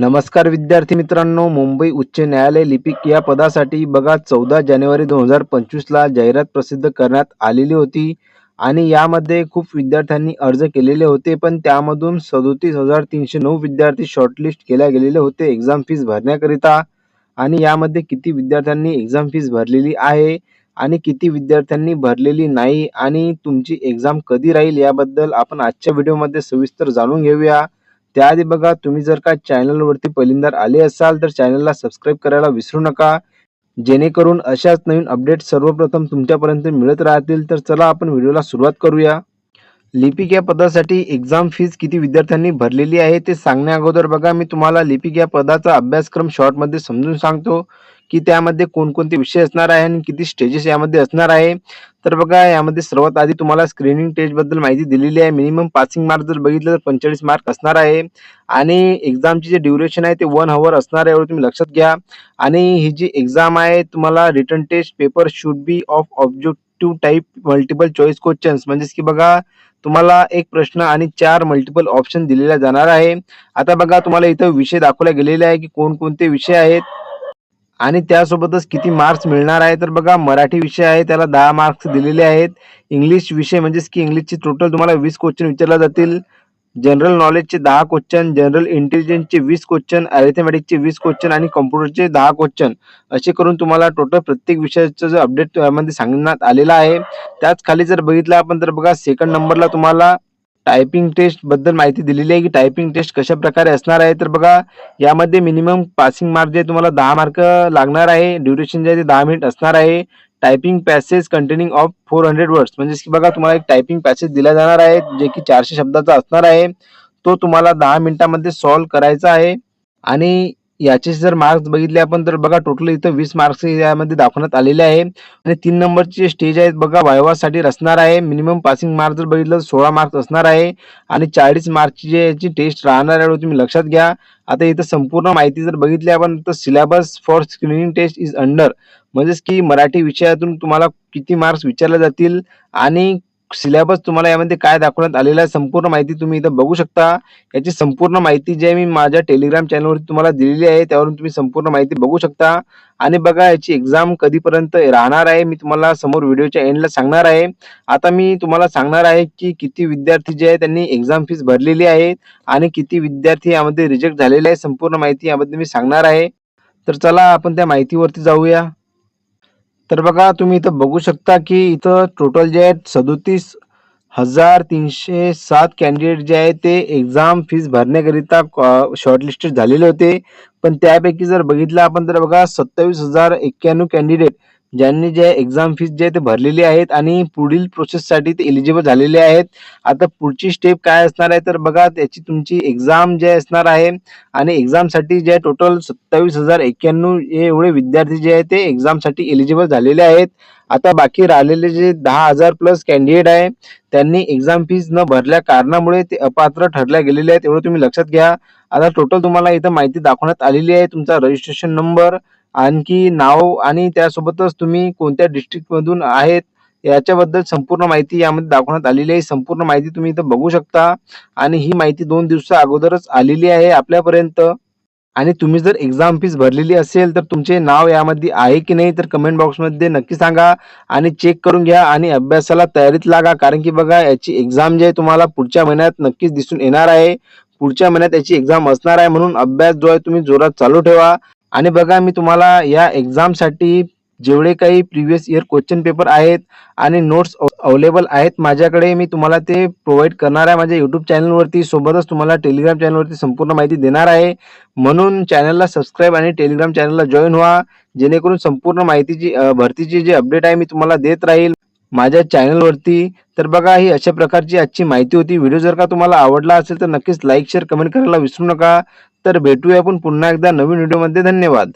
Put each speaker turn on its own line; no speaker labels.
नमस्कार विद्यार्थी मित्रांनो मुंबई उच्च न्यायालय लिपिक या पदासाठी बघा चौदा जानेवारी दोन हजार पंचवीसला जाहिरात प्रसिद्ध करण्यात आलेली होती आणि यामध्ये खूप विद्यार्थ्यांनी अर्ज केलेले होते पण त्यामधून सदोतीस हजार तीनशे नऊ विद्यार्थी शॉर्टलिस्ट केल्या गेलेले होते एक्झाम फीस भरण्याकरिता. आणि यामध्ये किती विद्यार्थ्यांनी एक्झाम फीस भरलेली आहे आणि किती विद्यार्थ्यांनी भरलेली नाही आणि तुमची एक्झाम कधी राहील याबद्दल आपण आजच्या व्हिडिओमध्ये सविस्तर जाणून घेऊया. त्याआधी बघा तुम्ही जर का चॅनलवरती पहिल्यांदा आले असाल तर चॅनलला सबस्क्राईब करायला विसरू नका. जेणेकरून अशाच नवीन अपडेट सर्वप्रथम तुमच्यापर्यंत मिळत राहतील. तर चला आपण व्हिडिओला सुरुवात करूया. लिपिक या पदासाठी एक्झाम फीज किती विद्यार्थ्यांनी भरलेली आहे ते सांगण्या अगोदर बघा. मी तुम्हाला लिपिक या पदाचा अभ्यासक्रम शॉर्टमध्ये समजून सांगतो. की त्यामध्ये कोणकोणते विषय असणार आहे आणि किती स्टेजेस यामध्ये असणार आहे. तर बघा यामध्ये सर्वात आधी तुम्हाला स्क्रीनिंग टेस्टबद्दल माहिती दिलेली आहे. मिनिमम पासिंग मार्क जर बघितलं तर पंचेचाळीस मार्क असणार आहे. आणि एक्झामची जे ड्युरेशन आहे ते वन हवर असणार आहे तुम्ही लक्षात घ्या. आणि ही जी एक्झाम आहे तुम्हाला written test paper should be of objective type multiple choice questions म्हणजेच की बघा तुम्हाला एक प्रश्न आणि चार मल्टिपल ऑप्शन दिलेल्या जाणार आहे. आता बघा तुम्हाला इथं विषय दाखवला गेलेले आहे की कोणकोणते विषय आहेत. आणि त्यासोबतच किती मार्क्स मिळणार आहे? तर बघा मराठी विषय आहे त्याला दहा मार्क्स दिलेले आहेत. इंग्लिश विषय म्हणजेच की इंग्लिशचे टोटल तुम्हाला वीस क्वेश्चन विचारले जातील. जनरल नॉलेजचे दहा क्वेश्चन जनरल इंटेलिजन्सचे वीस क्वेश्चन अरेथमॅटिकचे वीस क्वेश्चन आणि कम्प्युटरचे दहा क्वेश्चन असे करून तुम्हाला टोटल प्रत्येक विषयाचं जो अपडेटमध्ये सांगण्यात आलेला आहे. त्याच खाली जर बघितलं आपण तर बघा सेकंड नंबरला तुम्हाला टायपिंग टेस्टबद्दल माहिती दिलेली आहे की टायपिंग टेस्ट कशा प्रकारे असणार आहे? तर बघा यामध्ये मिनिमम पासिंग मार्क जे तुम्हाला दहा मार्क लागणार आहे. ड्युरेशन जे आहे ते दहा मिनिट असणार आहे. Typing passage containing of four hundred words म्हणजे की बघा तुम्हाला एक टायपिंग पॅसेज दिला जाणार आहे जे की चारशे शब्दाचा असणार आहे. तो तुम्हाला दहा मिनिटांमध्ये सॉल्व्ह करायचा आहे. आणि याचे जर मार्क्स बघितले आपण तर बघा टोटल इथं वीस मार्क्स यामध्ये दाखवण्यात आलेले आहे. आणि तीन नंबरचे स्टेज आहेत बघा वायवासाठी असणार आहे. मिनिमम पासिंग मार्क जर बघितलं तर सोळा मार्क्स असणार आहे. आणि चाळीस मार्कची जे याची टेस्ट राहणार आहे तुम्ही लक्षात घ्या. आता इथं संपूर्ण माहिती जर बघितली आपण तर syllabus for screening test is under म्हणजेच की मराठी विषयातून तुम्हाला किती मार्क्स विचारले जातील आणि सिलेबस तुम्हाला यामध्ये काय दाखवण्यात आलेला आहे संपूर्ण माहिती तुम्ही इथं बघू शकता. याची संपूर्ण माहिती जी आहे मी माझ्या टेलिग्राम चॅनलवरती तुम्हाला दिलेली आहे त्यावरून तुम्ही संपूर्ण माहिती बघू शकता. आणि बघा याची एक्झाम कधीपर्यंत राहणार आहे मी तुम्हाला समोर व्हिडिओच्या एंडला सांगणार आहे. आता मी तुम्हाला सांगणार आहे की किती विद्यार्थी जे आहे त्यांनी एक्झाम फीस भरलेली आहे आणि किती विद्यार्थी यामध्ये रिजेक्ट झालेले आहे संपूर्ण माहिती याबद्दल मी सांगणार आहे. तर चला आपण त्या माहितीवरती जाऊया. तर बघा तुम्ही इथं बघू शकता की इथं टोटल जे आहेत सदोतीस हजार तीनशे सात कॅन्डिडेट जे आहे ते एक्झाम फीस भरण्याकरिता शॉर्टलिस्टेड झालेले होते. पण त्यापैकी जर बघितलं आपण तर बघा सत्तावीस हजार एक्क्याण्णव कॅन्डिडेट ज्यांनी जे एक्झाम फीस जे आहे ते भरलेली आहेत आणि पुढील प्रोसेससाठी ते एलिजिबल झालेले आहेत. आता पुढची स्टेप काय असणार आहे? तर बघा त्याची तुमची एक्झाम जे असणार आहे आणि एक्झामसाठी जे टोटल सत्तावीस हजार एक्क्याण्णव हे एवढे विद्यार्थी जे आहेत ते एक्झामसाठी एलिजिबल झालेले आहेत. आता बाकी राहिलेले जे दहा हजार प्लस कॅन्डिडेट आहे त्यांनी एक्झाम फीस न भरल्या कारणामुळे ते अपात्र ठरल्या गेलेले आहेत. एवढं तुम्ही लक्षात घ्या. आता टोटल तुम्हाला इथं माहिती दाखवण्यात आलेली आहे. तुमचा रजिस्ट्रेशन नंबर आणखी नाव आणि त्यासोबतच तुम्ही कोणत्या डिस्ट्रिक्ट मधून आहेत याच्याबद्दल संपूर्ण माहिती यामध्ये दाखवण्यात आलेली आहे. संपूर्ण माहिती तुम्ही इथं बघू शकता. आणि ही माहिती दोन दिवसा अगोदरच आलेली आहे आपल्यापर्यंत. आणि तुम्ही जर एक्झाम फीस भरलेली असेल तर तुमचे नाव यामध्ये आहे की नाही तर कमेंट बॉक्समध्ये नक्की सांगा. आणि चेक करून घ्या आणि अभ्यासाला तयारीत लागा. कारण की बघा याची एक्झाम जी आहे तुम्हाला पुढच्या महिन्यात नक्कीच दिसून येणार आहे. पुढच्या महिन्यात याची एक्झाम असणार आहे म्हणून अभ्यास जो आहे तुम्ही जोरात चालू ठेवा. आणि बघा मी तुम्हाला या एक्झामसाठी जेवढे काही प्रिव्हियस इयर क्वेश्चन पेपर आहेत आणि नोट्स अवेलेबल आहेत माझ्याकडे मी तुम्हाला ते प्रोव्हाइड करणार आहे माझ्या युट्यूब चॅनलवरती सोबतच तुम्हाला टेलिग्राम चॅनलवरती संपूर्ण माहिती देणार आहे. म्हणून चॅनलला सबस्क्राईब आणि टेलिग्राम चॅनलला जॉईन व्हा. जेणेकरून संपूर्ण माहितीची भरतीची जी अपडेट आहे मी तुम्हाला देत राहील माझ्या चॅनलवरती तर बघा ही अशा प्रकारची आजची माहिती होती. व्हिडिओ जर का तुम्हाला आवडला असेल तर नक्कीच लाईक शेअर कमेंट करायला विसरू नका. तर भेटूया आपण पुन्हा एकदा नवीन व्हिडिओमध्ये धन्यवाद.